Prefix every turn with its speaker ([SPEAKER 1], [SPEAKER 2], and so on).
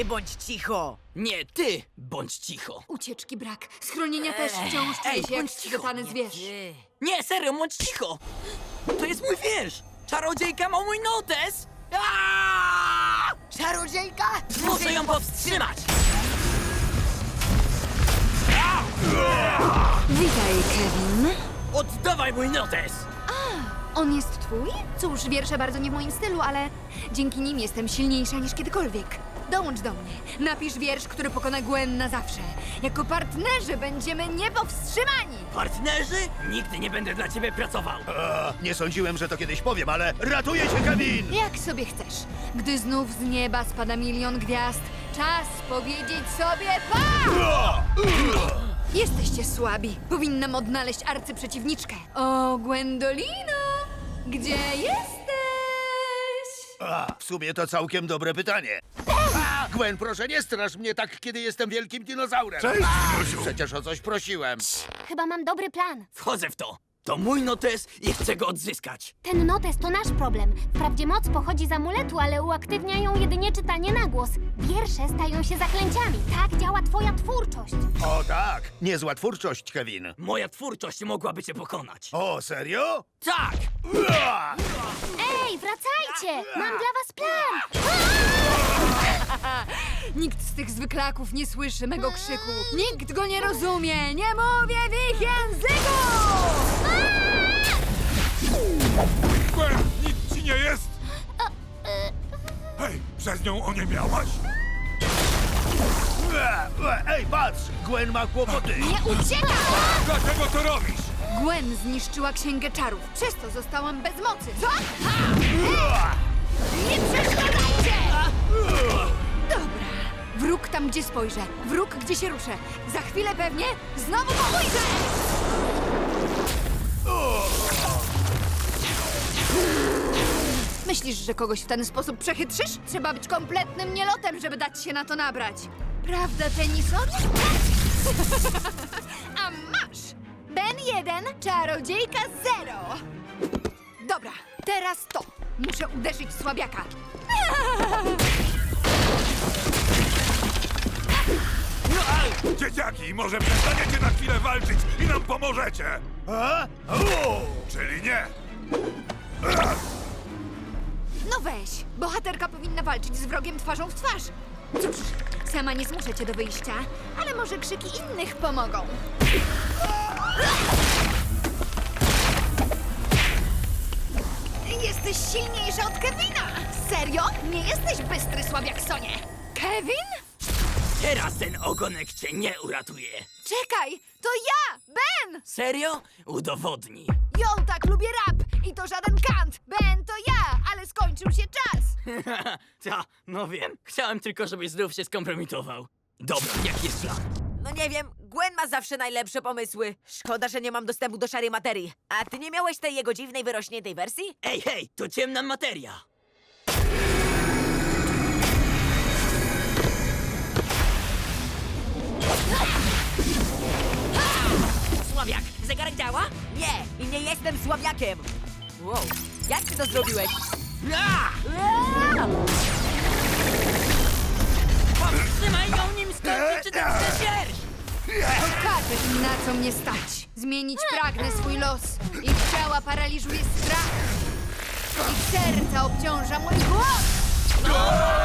[SPEAKER 1] razie bądź cicho.
[SPEAKER 2] Nie, ty bądź cicho.
[SPEAKER 3] Ucieczki brak. Schronienia też wciąż
[SPEAKER 2] ej,
[SPEAKER 3] czuję się jak
[SPEAKER 2] bądź cicho.
[SPEAKER 3] skrzydotany zwierz.
[SPEAKER 1] Ty.
[SPEAKER 2] Nie, serio, bądź cicho. To jest mój wiersz. Czarodziejka ma mój notes. Aaaa!
[SPEAKER 1] Czarodziejka?
[SPEAKER 2] Muszę ją powstrzymać.
[SPEAKER 3] Witaj, Kevin.
[SPEAKER 2] Oddawaj mój notes.
[SPEAKER 3] On jest twój? Cóż, wiersze bardzo nie w moim stylu, ale dzięki nim jestem silniejsza niż kiedykolwiek. Dołącz do mnie. Napisz wiersz, który pokona Gwen na zawsze. Jako partnerzy będziemy niepowstrzymani.
[SPEAKER 2] Partnerzy? Nigdy nie będę dla ciebie pracował.
[SPEAKER 4] A, nie sądziłem, że to kiedyś powiem, ale ratuję cię, Kevin!
[SPEAKER 3] Jak sobie chcesz. Gdy znów z nieba spada milion gwiazd, czas powiedzieć sobie pa! Jesteście słabi. Powinnam odnaleźć arcyprzeciwniczkę. O, Gwendolino! Gdzie jesteś?
[SPEAKER 4] A, w sumie to całkiem dobre pytanie. A, Gwen, proszę, nie strasz mnie tak, kiedy jestem wielkim dinozaurem. Cześć, Przecież o coś prosiłem.
[SPEAKER 5] Chyba mam dobry plan.
[SPEAKER 2] Wchodzę w to. To mój notes i chcę go odzyskać.
[SPEAKER 5] Ten notes to nasz problem. Wprawdzie moc pochodzi z amuletu, ale uaktywnia ją jedynie czytanie na głos. Wiersze stają się zaklęciami. Tak działa twoja twórczość.
[SPEAKER 4] O tak, niezła twórczość, Kevin.
[SPEAKER 2] Moja twórczość mogłaby cię pokonać.
[SPEAKER 4] O, serio?
[SPEAKER 2] Tak!
[SPEAKER 4] Ua!
[SPEAKER 5] Ej, wracajcie! Mam dla was plan!
[SPEAKER 3] Nikt z tych zwyklaków nie słyszy mego krzyku. Nikt go nie rozumie. Nie mówię w ich języku!
[SPEAKER 6] Gwen, nic ci nie jest? Hej, przez nią oniemiałaś?
[SPEAKER 4] Ua, ua, Ej, patrz, Gwen ma kłopoty.
[SPEAKER 3] Nie uciekaj!
[SPEAKER 6] Dlaczego to robisz?
[SPEAKER 3] Gwen zniszczyła księgę czarów. Przez to zostałam bez mocy. Co? Ha! Nie przeszkadzajcie! Tam, gdzie spojrzę. Wróg, gdzie się ruszę. Za chwilę pewnie znowu ujrzę! Myślisz, że kogoś w ten sposób przechytrzysz? Trzeba być kompletnym nielotem, żeby dać się na to nabrać. Prawda, tenisowi? A masz! Ben 1, czarodziejka 0. Dobra, teraz to. Muszę uderzyć słabiaka.
[SPEAKER 6] Dzieciaki, może przestaniecie na chwilę walczyć i nam pomożecie? Czyli nie.
[SPEAKER 3] No weź, bohaterka powinna walczyć z wrogiem twarzą w twarz. Cóż, sama nie zmuszę cię do wyjścia, ale może krzyki innych pomogą. Jesteś silniejsza od Kevina! Serio? Nie jesteś bystry słabiak, Sonie! Kevin?
[SPEAKER 2] Teraz ten ogonek cię nie uratuje.
[SPEAKER 3] Czekaj, to ja, Ben!
[SPEAKER 2] Serio? Udowodnij.
[SPEAKER 3] Ją tak lubię rap i to żaden kant. Ben to ja, ale skończył się czas.
[SPEAKER 2] Ta, no wiem. Chciałem tylko, żebyś znów się skompromitował. Dobra, jaki jest plan?
[SPEAKER 1] No nie wiem, Gwen ma zawsze najlepsze pomysły. Szkoda, że nie mam dostępu do szarej materii. A ty nie miałeś tej jego dziwnej, wyrośniętej wersji?
[SPEAKER 2] Ej, hej, to ciemna materia.
[SPEAKER 1] Zegarek działa? Nie, i nie jestem sławiakiem. Wow, jak ty to zrobiłeś?
[SPEAKER 2] A! Powstrzymaj ją, nim skończy czy ten wiersz!
[SPEAKER 3] Pokażę im, na co mnie stać. Zmienić pragnę swój los. Ich ciała paraliżuje strach. Ich serca obciąża mój głos.